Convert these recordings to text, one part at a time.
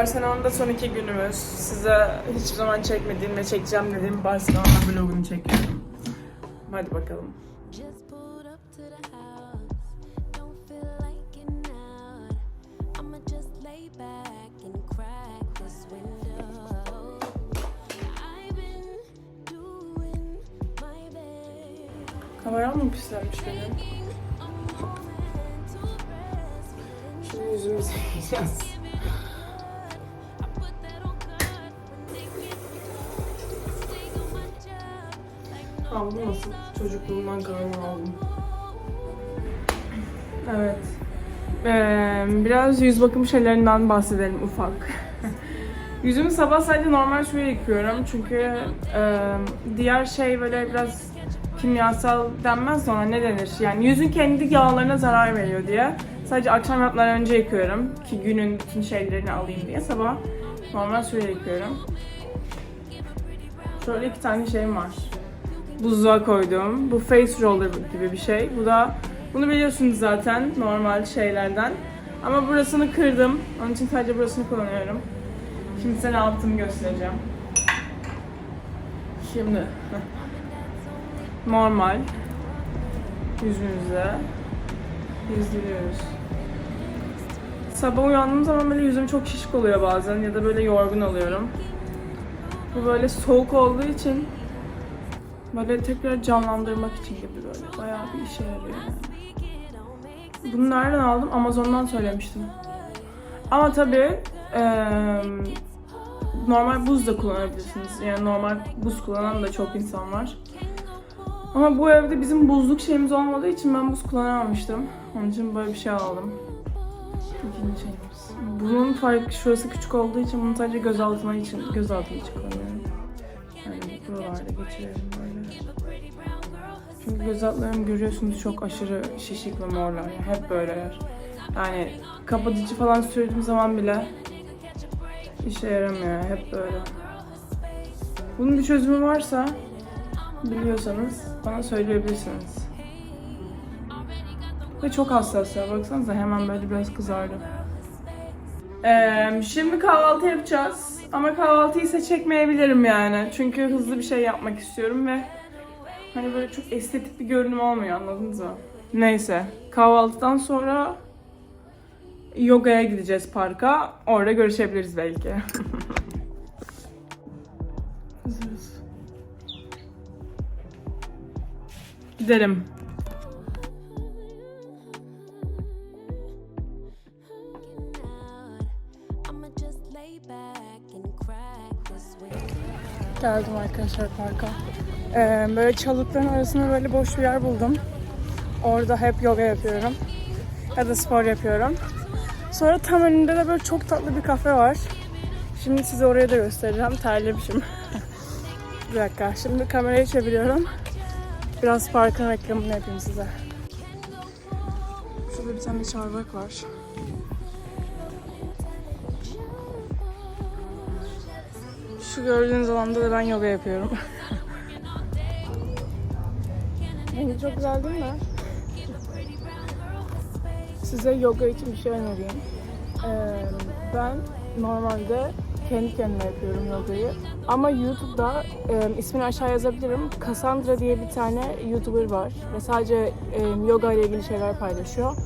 Barcelona'da son iki günümüz. Size hiçbir zaman çekmediğim ve çekeceğim dediğim Barcelona vlogunu çekiyorum. Hadi bakalım. Just pulled up to the house. Don't bu nasıl çocukluğumdan kalan aldım. Evet. Ee, biraz yüz bakım şeylerinden bahsedelim ufak. Yüzümü sabah sadece normal suyla yıkıyorum çünkü e, diğer şey böyle biraz kimyasal denmez de ona ne denir? Yani yüzün kendi yağlarına zarar veriyor diye. Sadece akşam yatmadan önce yıkıyorum ki günün bütün şeylerini alayım diye sabah normal suyla yıkıyorum. Şöyle iki tane şeyim var buzluğa koyduğum bu face roller gibi bir şey. Bu da bunu biliyorsunuz zaten normal şeylerden. Ama burasını kırdım. Onun için sadece burasını kullanıyorum. Şimdi size ne yaptığımı göstereceğim. Şimdi normal yüzümüze yüzdürüyoruz. Sabah uyandığım zaman böyle yüzüm çok şişik oluyor bazen ya da böyle yorgun oluyorum. Bu böyle soğuk olduğu için Böyle tekrar canlandırmak için gibi böyle. Bayağı bir işe yarıyor yani. Bunu nereden aldım? Amazon'dan söylemiştim. Ama tabii eee, normal buz da kullanabilirsiniz. Yani normal buz kullanan da çok insan var. Ama bu evde bizim buzluk şeyimiz olmadığı için ben buz kullanamamıştım. Onun için böyle bir şey aldım. İkinci şeyimiz. Bunun farkı şurası küçük olduğu için bunu sadece göz altına için, göz altına için kullanıyorum. Yani buralarda geçirelim göz altlarım görüyorsunuz çok aşırı şişik ve morlar. Yani hep böyleler. Yani kapatıcı falan sürdüğüm zaman bile işe yaramıyor. Hep böyle. Bunun bir çözümü varsa biliyorsanız bana söyleyebilirsiniz. Ve çok hassas ya. Baksanıza hemen böyle biraz kızardı. Ee, şimdi kahvaltı yapacağız. Ama kahvaltıyı ise çekmeyebilirim yani. Çünkü hızlı bir şey yapmak istiyorum ve hani böyle çok estetik bir görünüm olmuyor anladınız mı? Neyse. Kahvaltıdan sonra yogaya gideceğiz parka. Orada görüşebiliriz belki. Hazırız. Gidelim. Geldim arkadaşlar parka. Ee, böyle çalıkların arasında böyle boş bir yer buldum. Orada hep yoga yapıyorum. Ya da spor yapıyorum. Sonra tam önünde de böyle çok tatlı bir kafe var. Şimdi size oraya da göstereceğim. Terlemişim. bir dakika. Şimdi kamerayı çeviriyorum. Biraz parkın reklamını yapayım size. Şurada bir tane çardak var. Şu gördüğünüz alanda da ben yoga yapıyorum. Rengi çok güzel değil mi? Size yoga için bir şey önereyim. Ee, ben normalde kendi kendime yapıyorum yogayı. Ama YouTube'da e, ismini aşağı yazabilirim. Cassandra diye bir tane YouTuber var. Ve sadece e, yoga ile ilgili şeyler paylaşıyor.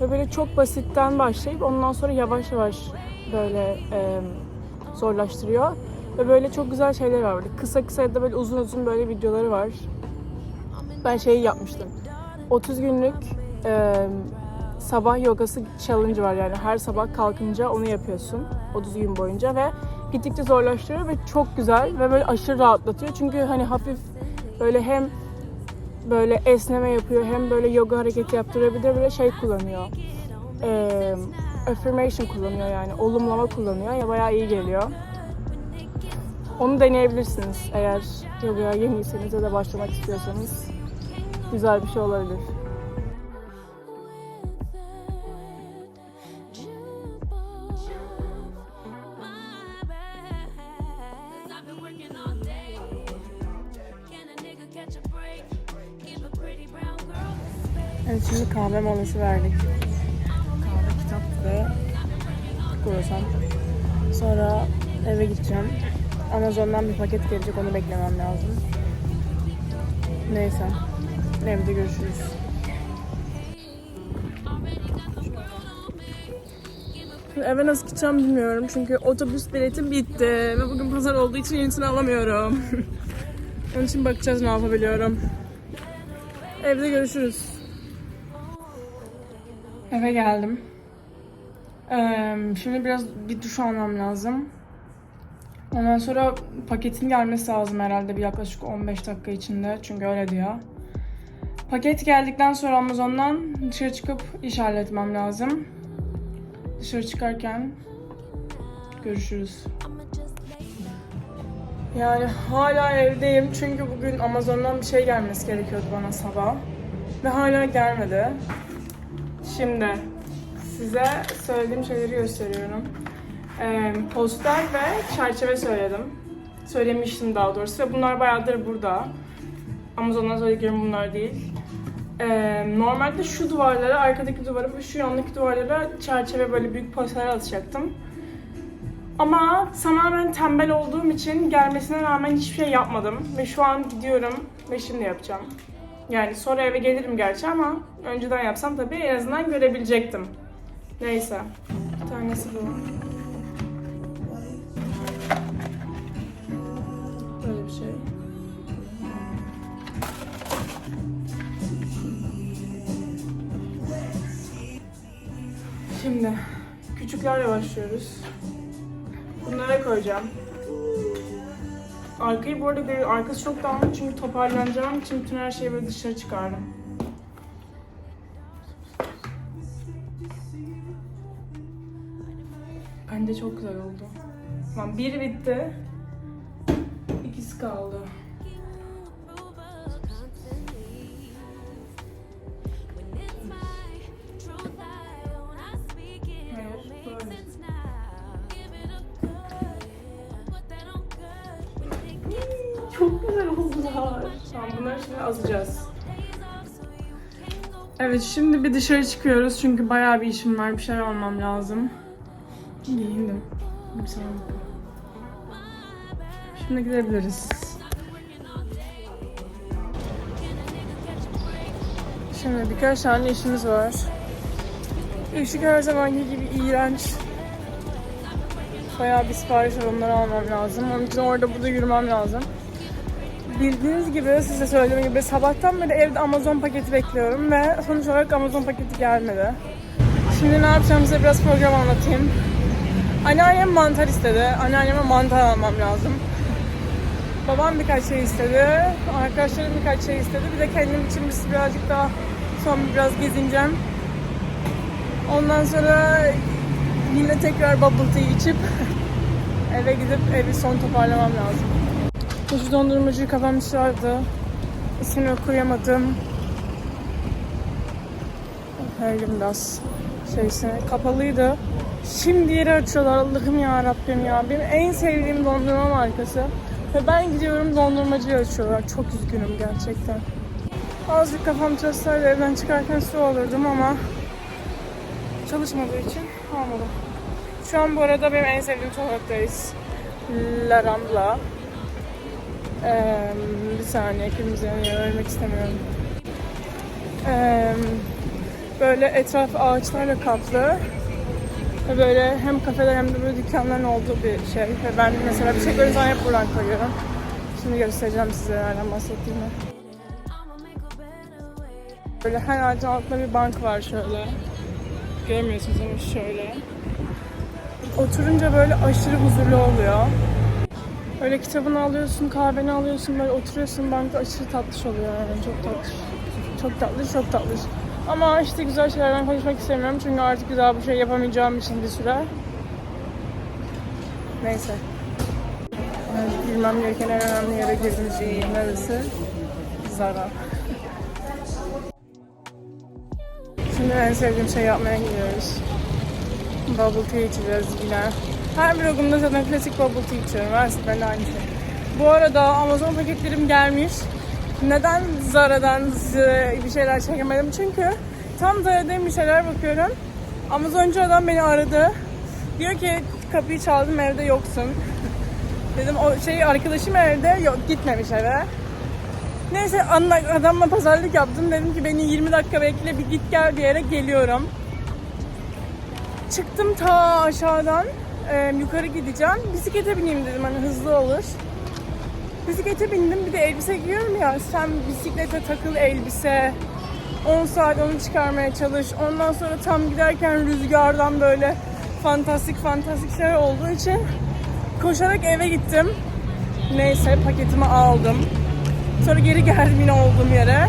Ve böyle çok basitten başlayıp ondan sonra yavaş yavaş böyle e, zorlaştırıyor. Ve böyle çok güzel şeyler var. Böyle kısa kısa ya da böyle uzun uzun böyle videoları var. Ben şeyi yapmıştım. 30 günlük e, sabah yogası challenge var yani her sabah kalkınca onu yapıyorsun 30 gün boyunca ve gittikçe zorlaştırıyor ve çok güzel ve böyle aşırı rahatlatıyor. Çünkü hani hafif böyle hem böyle esneme yapıyor hem böyle yoga hareketi yaptırıyor bir de böyle şey kullanıyor. E, affirmation kullanıyor yani olumlama kullanıyor ya bayağı iyi geliyor. Onu deneyebilirsiniz eğer yogaya yeniyseniz ya da başlamak istiyorsanız. Güzel bir şey olabilir. Evet şimdi kahve molası verdik. Kahve, kitap ve kruvasan. Sonra eve gideceğim. Amazon'dan bir paket gelecek onu beklemem lazım. Neyse. Evde görüşürüz. Eve nasıl gideceğim bilmiyorum çünkü otobüs bileti bitti ve bugün pazar olduğu için yenisini alamıyorum. Onun için bakacağız ne yapabiliyorum. Evde görüşürüz. Eve geldim. Ee, şimdi biraz bir duş almam lazım. Ondan sonra paketin gelmesi lazım herhalde bir yaklaşık 15 dakika içinde. Çünkü öyle diyor. Paket geldikten sonra Amazon'dan dışarı çıkıp iş halletmem lazım. Dışarı çıkarken görüşürüz. Yani hala evdeyim çünkü bugün Amazon'dan bir şey gelmesi gerekiyordu bana sabah. Ve hala gelmedi. Şimdi size söylediğim şeyleri gösteriyorum. Ee, poster ve çerçeve söyledim. Söylemiştim daha doğrusu ve bunlar bayağıdır burada. Amazon'dan söylediklerim bunlar değil. Ee, normalde şu duvarlara, arkadaki duvara ve şu yandaki duvarlara çerçeve böyle büyük posterler atacaktım. Ama tamamen tembel olduğum için gelmesine rağmen hiçbir şey yapmadım. Ve şu an gidiyorum ve şimdi yapacağım. Yani sonra eve gelirim gerçi ama önceden yapsam tabii en azından görebilecektim. Neyse. Bir tanesi bu. Şimdi küçüklerle başlıyoruz. Bunlara koyacağım. Arkayı bu arada görüyorum. Arkası çok dağınık çünkü toparlanacağım için bütün her şeyi böyle dışarı çıkardım. Bence çok güzel oldu. Tamam biri bitti. İkisi kaldı. Evet şimdi bir dışarı çıkıyoruz çünkü bayağı bir işim var. Bir şeyler almam lazım. Giyindim. Şimdi gidebiliriz. Şimdi birkaç tane işimiz var. Işık her zamanki gibi iğrenç. Bayağı bir sipariş onları almam lazım. Onun için orada burada yürümem lazım. Bildiğiniz gibi size söylediğim gibi sabahtan beri evde Amazon paketi bekliyorum ve sonuç olarak Amazon paketi gelmedi. Şimdi ne yapacağım size biraz program anlatayım. Anneannem mantar istedi. Anneanneme mantar almam lazım. Babam birkaç şey istedi. Arkadaşlarım birkaç şey istedi. Bir de kendim için birazcık daha son biraz gezineceğim. Ondan sonra yine tekrar bubble tea içip eve gidip evi son toparlamam lazım. Şu dondurmacıyı kapamışlardı. İsmini okuyamadım. Hellimdas şeysi kapalıydı. Şimdi yeri açıyorlar Allah'ım ya Rabbim ya. Benim en sevdiğim dondurma markası. Ve ben gidiyorum dondurmacıyı açıyorlar. Çok üzgünüm gerçekten. Azıcık kafam çalışsaydı evden çıkarken su alırdım ama çalışmadığı için almadım. Şu an bu arada benim en sevdiğim sokaktayız. La Rambla. Bir saniye kırmızı yanıyor, ölmek istemiyorum. Böyle etraf ağaçlarla kaplı. Ve böyle hem kafeler hem de böyle dükkanların olduğu bir şey. Ve ben mesela bir şey zaman hep buradan koyuyorum. Şimdi göstereceğim size nereden bahsettiğimi. Böyle her ağacın altında bir bank var şöyle. Görmüyorsunuz ama şöyle. Oturunca böyle aşırı huzurlu oluyor. Öyle kitabını alıyorsun, kahveni alıyorsun, böyle oturuyorsun bankta aşırı tatlış oluyor yani çok tatlış. Çok tatlış, çok tatlış. Ama işte güzel şeylerden konuşmak istemiyorum çünkü artık güzel bir şey yapamayacağım için bir süre. Neyse. Bilmem gereken en önemli yere yer neresi? Zara. Şimdi en sevdiğim şey yapmaya gidiyoruz. Bubble tea içeceğiz yine. Her vlogumda zaten klasik bubble tea içiyorum. Her seferinde aynı şey. Bu arada Amazon paketlerim gelmiş. Neden Zara'dan bir şeyler çekemedim? Çünkü tam Zara'dayım bir şeyler bakıyorum. Amazoncu adam beni aradı. Diyor ki kapıyı çaldım evde yoksun. Dedim o şey arkadaşım evde yok gitmemiş eve. Neyse adamla pazarlık yaptım. Dedim ki beni 20 dakika bekle bir git gel bir yere geliyorum. Çıktım ta aşağıdan e, yukarı gideceğim. Bisiklete bineyim dedim hani hızlı olur. Bisiklete bindim bir de elbise giyiyorum ya sen bisiklete takıl elbise. 10 saat onu çıkarmaya çalış. Ondan sonra tam giderken rüzgardan böyle fantastik fantastik şeyler olduğu için koşarak eve gittim. Neyse paketimi aldım. Sonra geri geldim yine olduğum yere.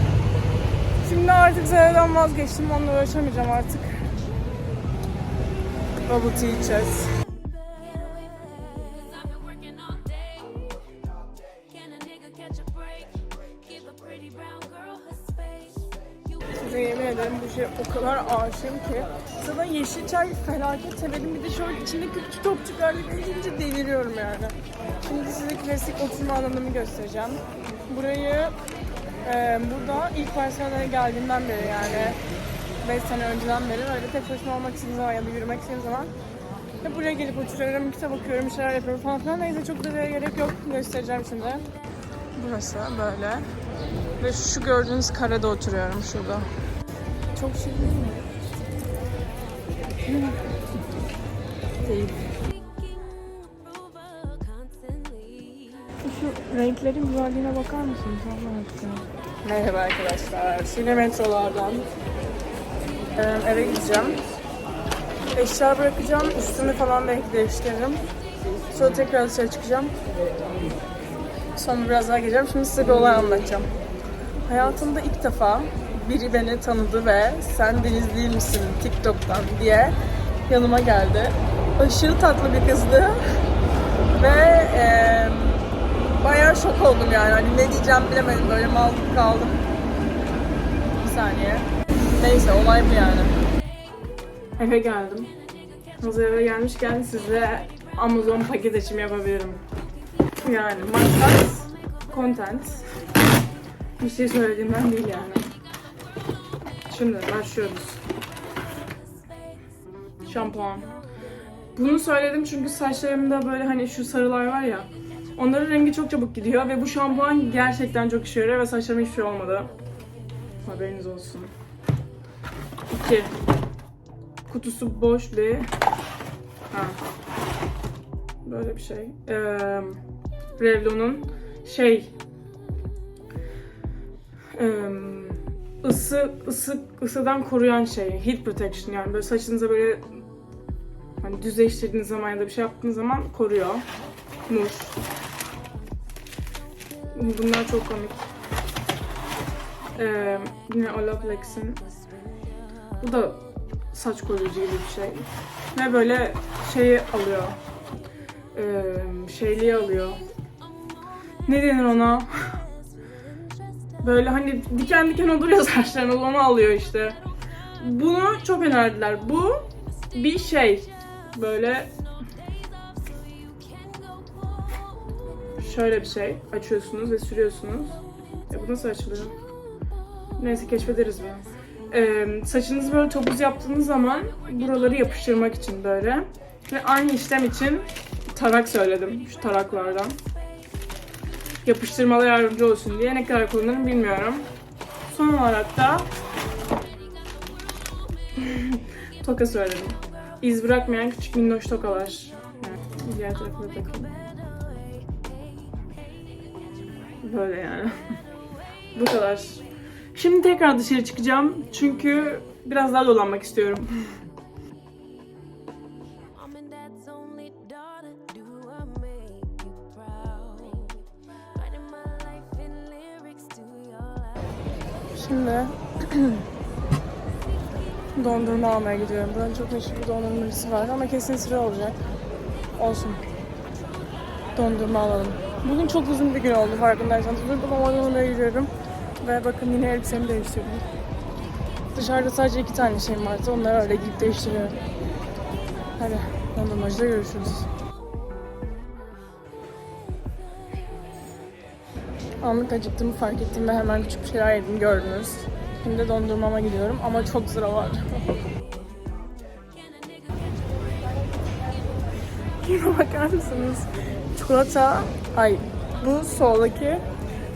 Şimdi artık Zera'dan vazgeçtim onunla uğraşamayacağım artık. Bubble tea içeceğiz şey o kadar aşığım ki. Zaten yeşil çay felaket severim. Bir de şöyle içinde küçük topçuklarla gelince deliriyorum yani. Şimdi size klasik oturma alanımı göstereceğim. Burayı e, burada ilk Barcelona'ya geldiğimden beri yani 5 sene önceden beri öyle tek başıma olmak istediğim zaman ya da yürümek istediğim zaman hep buraya gelip oturuyorum, kitap okuyorum, bir şeyler yapıyorum falan filan. Neyse çok da gerek yok. Göstereceğim şimdi. Burası böyle. Ve şu gördüğünüz karede oturuyorum şurada. Çok şirin değil mi? Değil. Şu renklerin güzelliğine bakar mısınız? Allah aşkına. Merhaba arkadaşlar. Şimdi metrolardan eve gideceğim. Eşya bırakacağım. Üstümü falan belki değiştiririm. Sonra tekrar dışarı çıkacağım. Sonra biraz daha geleceğim. Şimdi size bir olay anlatacağım. Hayatımda ilk defa biri beni tanıdı ve sen Deniz değil misin TikTok'tan diye yanıma geldi. Aşırı tatlı bir kızdı. Ve eee bayağı şok oldum yani. Hani ne diyeceğim bilemedim. Böyle mal kaldım. Bir saniye. Neyse olay bu yani. Eve geldim. Hazır eve gelmişken size Amazon paket açımı yapabilirim. Yani maksat content. Bir şey söylediğimden değil yani. Şimdi başlıyoruz. Şampuan. Bunu söyledim çünkü saçlarımda böyle hani şu sarılar var ya. Onların rengi çok çabuk gidiyor ve bu şampuan gerçekten çok işe yarıyor ve saçlarıma hiçbir şey olmadı. Haberiniz olsun. 2. Kutusu boş bir... Ha. Böyle bir şey. Ee, Revlon'un şey... Ee, ısı, ısı, ısıdan koruyan şey. Heat protection yani böyle saçınıza böyle hani düzleştirdiğiniz zaman ya da bir şey yaptığınız zaman koruyor. Nur. Bunlar çok komik. Ee, yine Olaplex'in. Bu da saç koruyucu gibi bir şey. Ve böyle şeyi alıyor. Ee, şeyliği alıyor. Ne denir ona? Böyle hani diken diken olur ya saçlarınız onu alıyor işte. Bunu çok önerdiler. Bu bir şey. Böyle şöyle bir şey. Açıyorsunuz ve sürüyorsunuz. E bu nasıl açılıyor? Neyse keşfederiz bunu. Ee, saçınızı böyle topuz yaptığınız zaman buraları yapıştırmak için böyle. Ve aynı işlem için tarak söyledim. Şu taraklardan. Yapıştırmalı yardımcı olsun diye. Ne kadar kullanırım bilmiyorum. Son olarak da toka söyledim. İz bırakmayan küçük minnoş tokalar. Evet, diğer tarafına takın. Böyle yani. Bu kadar. Şimdi tekrar dışarı çıkacağım. Çünkü biraz daha dolanmak istiyorum. dondurma almaya gidiyorum. Buranın çok meşhur bir dondurmacısı var ama kesin sıra olacak. Olsun. Dondurma alalım. Bugün çok uzun bir gün oldu farkındaysanız. Durdum ama oraya yürüyorum. Ve bakın yine elbisemi değiştirdim. Dışarıda sadece iki tane şeyim vardı. Onları öyle giyip değiştiriyorum. Hadi dondurmacıda görüşürüz. Anlık acıktığımı fark ettim ve hemen küçük bir şeyler yedim gördünüz. Şimdi dondurmama gidiyorum ama çok sıra var. Şuna bakar mısınız? Çikolata, ay bu soldaki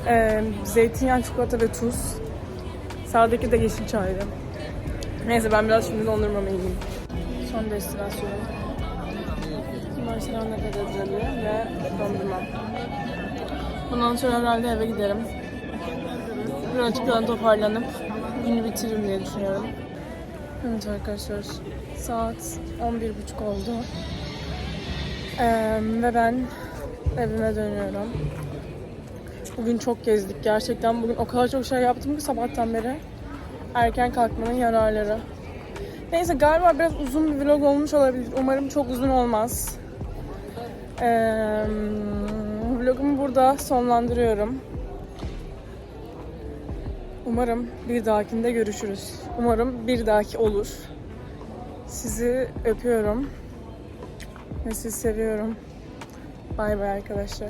e, zeytinyağı, çikolata ve tuz. Sağdaki de yeşil çaylı. Neyse ben biraz şimdi dondurmamı yiyeyim. Son destinasyonum. Barcelona Katedrali ve dondurmam. Bundan sonra herhalde eve giderim. Birazcık daha toparlanıp günü bitiririm diye düşünüyorum. Evet arkadaşlar saat 11.30 oldu. Ee, ve ben evime dönüyorum. Bugün çok gezdik gerçekten. Bugün o kadar çok şey yaptım ki sabahtan beri. Erken kalkmanın yararları. Neyse galiba biraz uzun bir vlog olmuş olabilir. Umarım çok uzun olmaz. Ee, vlogumu burada sonlandırıyorum. Umarım bir dahakinde görüşürüz. Umarım bir dahaki olur. Sizi öpüyorum. Ve sizi seviyorum. Bay bay arkadaşlar.